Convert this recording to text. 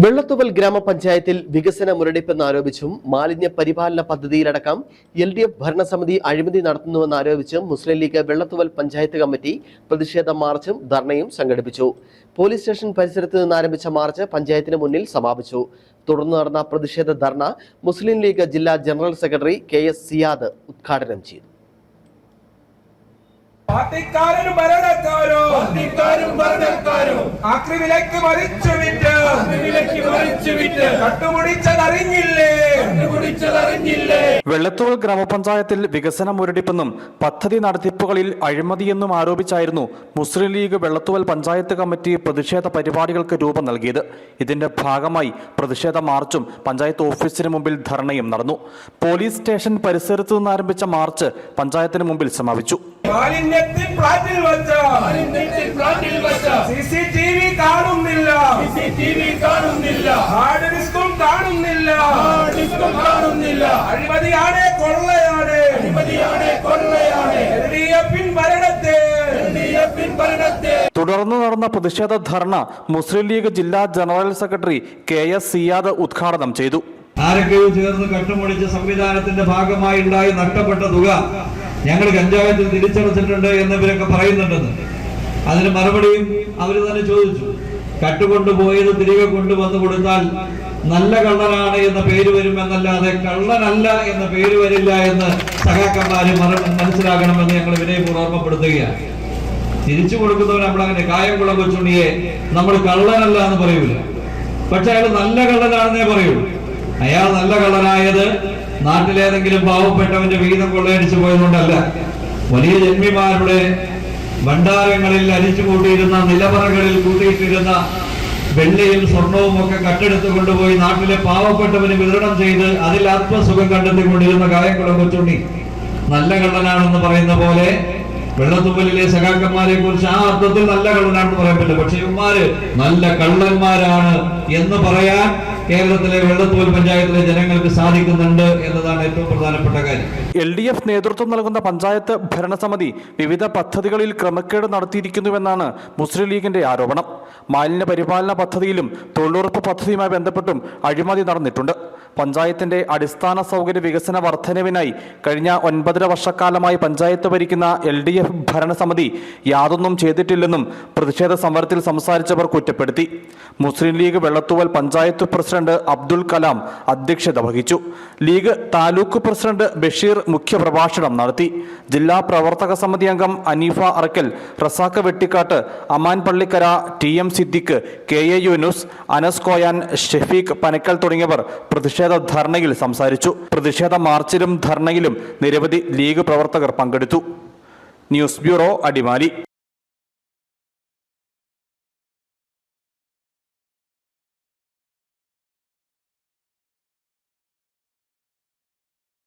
വെള്ളത്തുവൽ ഗ്രാമപഞ്ചായത്തിൽ വികസന മുരടിപ്പെന്ന് ആരോപിച്ചും മാലിന്യ പരിപാലന പദ്ധതിയിലടക്കം എൽ ഡി എഫ് ഭരണസമിതി അഴിമതി നടത്തുന്നുവെന്ന് ആരോപിച്ചും മുസ്ലിം ലീഗ് വെള്ളത്തുവൽ പഞ്ചായത്ത് കമ്മിറ്റി പ്രതിഷേധ മാർച്ചും ധർണയും സംഘടിപ്പിച്ചു. പോലീസ് സ്റ്റേഷൻ പരിസരത്ത് നിന്ന് ആരംഭിച്ച മാർച്ച് പഞ്ചായത്തിന് മുന്നിൽ സമാപിച്ചു. തുടർന്ന് നടന്ന പ്രതിഷേധ ധർണ മുസ്ലിം ലീഗ് ജില്ലാ general secretary K S Siyad ഉദ്ഘാടനം ചെയ്തു. പാർട്ടിക്കാരും ഭരണക്കാരും പാർട്ടിക്കാരും ഭരണക്കാരും ആക്രി വിലക്ക് മറിച്ചു വിറ്റ് വിലക്ക് മറിച്ചു വിറ്റ് കട്ടുപിടിച്ചതറിഞ്ഞില്ലേ കണ്ടുപിടിച്ചതറിഞ്ഞില്ലേ വെള്ളത്തോൾ ഗ്രാമപഞ്ചായത്തിൽ വികസന മുരടിപ്പെന്നും പദ്ധതി നടത്തിപ്പുകളിൽ അഴിമതിയെന്നും ആരോപിച്ചായിരുന്നു മുസ്ലിം ലീഗ് വെള്ളത്തുവൽ പഞ്ചായത്ത് കമ്മിറ്റി പ്രതിഷേധ പരിപാടികൾക്ക് രൂപം നൽകിയത്. ഇതിന്റെ ഭാഗമായി പ്രതിഷേധ മാർച്ചും പഞ്ചായത്ത് ഓഫീസിന് മുമ്പിൽ ധർണയും നടന്നു. പോലീസ് സ്റ്റേഷൻ പരിസരത്തു നിന്നാരംഭിച്ച മാർച്ച് പഞ്ചായത്തിന് മുമ്പിൽ സമാപിച്ചു. മാലിന്യത്തിൽ ഫ്ലാറ്റിൽ വച്ച. മാലിന്യത്തിൽ ഫ്ലാറ്റിൽ വച്ച. സി സി ടി വി കാണുന്നില്ല. ടി കാണുന്നില്ല. ഹാർഡ് ഡിസ്കും കാണുന്നില്ല. ഹാർഡ് ഡിസ്കും കാണുന്നില്ല. അഴിമതിയാണ് കൊള്ളയാണ്. അഴിമതിയാണ് കൊള്ളയാണ്. എൽ ഡി എഫിൻ ഭരണത്തെ. DFിൻ ഭരണത്തെ. തുടർന്ന് നടന്ന പ്രതിഷേധ ധർണ മുസ്ലിം ലീഗ് ജില്ലാ general secretary K S Siyad ഉദ്ഘാടനം ചെയ്തു. ആരൊക്കെയോ ചേർന്ന് കട്ടുമുടിച്ച സംവിധാനത്തിന്റെ ഭാഗമായി ഉണ്ടായി നഷ്ടപ്പെട്ട തുക ഞങ്ങൾ കഞ്ചാവത്തിൽ തിരിച്ചടച്ചിട്ടുണ്ട് എന്നിവരൊക്കെ പറയുന്നുണ്ടെന്ന്. അതിന് മറുപടിയും അവർ തന്നെ ചോദിച്ചു. കട്ടുകൊണ്ടുപോയത് തിരികെ കൊണ്ടുവന്ന് കൊടുത്താൽ നല്ല കള്ളനാണ് എന്ന പേര് വരുമെന്നല്ലാതെ കള്ളനല്ല എന്ന പേര് വരില്ല എന്ന് സഹാക്കന്മാര് മനസ്സിലാക്കണമെന്ന് ഞങ്ങൾ വിനയപൂർവം ഓർമ്മപ്പെടുത്തുകയാണ്. തിരിച്ചു കൊടുക്കുന്നവർ നമ്മളങ്ങനെ കായംകുളം കൊച്ചുണ്ണിയെ നമ്മൾ കള്ളനല്ല എന്ന് പറയൂല. പക്ഷെ അയാൾ നല്ല കള്ളനാണെന്നേ പറയുള്ളൂ അയാൾ നല്ല കള്ളനായത് നാട്ടിലേതെങ്കിലും പാവപ്പെട്ടവന്റെ വീതം കൊള്ളയടിച്ചു പോയതുകൊണ്ടല്ല. വലിയ ജന്മിമാരുടെ ഭണ്ഡാരങ്ങളിൽ അരിച്ചു കൂട്ടിയിരുന്ന നിലവറകളിൽ കൂട്ടിയിട്ടിരുന്ന വെള്ളിയും സ്വർണവും ഒക്കെ കട്ടെടുത്ത് കൊണ്ടുപോയി നാട്ടിലെ പാവപ്പെട്ടവന് വിതരണം ചെയ്ത് അതിൽ ആത്മസുഖം കണ്ടെത്തിക്കൊണ്ടിരുന്ന കായംകുളം കൊച്ചുണ്ണി നല്ല കള്ളനാണെന്ന് പറയുന്ന പോലെ വെള്ളത്തുമ്പലിലെ സഖാക്കന്മാരെ കുറിച്ച് ആ അർത്ഥത്തിൽ നല്ല കള്ളനാണെന്ന് പറയാൻ പറ്റില്ല. പക്ഷെ ഇവന്മാര് നല്ല കള്ളന്മാരാണ് എന്ന് പറയാൻ കേരളത്തിലെ വെള്ളത്തൂൽ പഞ്ചായത്തിലെ ജനങ്ങൾക്ക് സാധിക്കുന്നുണ്ട് എന്നതാണ് ഏറ്റവും പ്രധാനപ്പെട്ട കാര്യം. എൽ ഡി എഫ് നേതൃത്വം നൽകുന്ന പഞ്ചായത്ത് ഭരണസമിതി വിവിധ പദ്ധതികളിൽ ക്രമക്കേട് നടത്തിയിരിക്കുന്നുവെന്നാണ് മുസ്ലിം ലീഗിന്റെ ആരോപണം. മാലിന്യ പരിപാലന പദ്ധതിയിലും തൊഴിലുറപ്പ് പദ്ധതിയുമായി ബന്ധപ്പെട്ടും അഴിമതി നടന്നിട്ടുണ്ട്. പഞ്ചായത്തിന്റെ അടിസ്ഥാന സൗകര്യ വികസന വർധനവിനായി കഴിഞ്ഞ ഒൻപതര വർഷക്കാലമായി പഞ്ചായത്ത് ഭരിക്കുന്ന എൽ ഡി എഫ് ഭരണസമിതി യാതൊന്നും ചെയ്തിട്ടില്ലെന്നും പ്രതിഷേധ സമരത്തിൽ സംസാരിച്ചവർ കുറ്റപ്പെടുത്തി. മുസ്ലിം ലീഗ് വെള്ളത്തൂവൽ പഞ്ചായത്ത് പ്രസിഡന്റ് അബ്ദുൽ കലാം അധ്യക്ഷത വഹിച്ചു. ലീഗ് താലൂക്ക് പ്രസിഡന്റ് ബഷീർ മുഖ്യപ്രഭാഷണം നടത്തി. ജില്ലാ പ്രവർത്തക സമിതി അംഗം Aneefa Arakkal Razakka Vettikkattu Aman Pallikkara T M Siddique K A Yunus Anas Koyan Shefeeq Panakkal തുടങ്ങിയവർ പ്രതിഷേധ ധർണയിൽ സംസാരിച്ചു. പ്രതിഷേധ മാർച്ചിലും ധർണയിലും നിരവധി ലീഗ് പ്രവർത്തകർ പങ്കെടുത്തു. News bureau Adimali.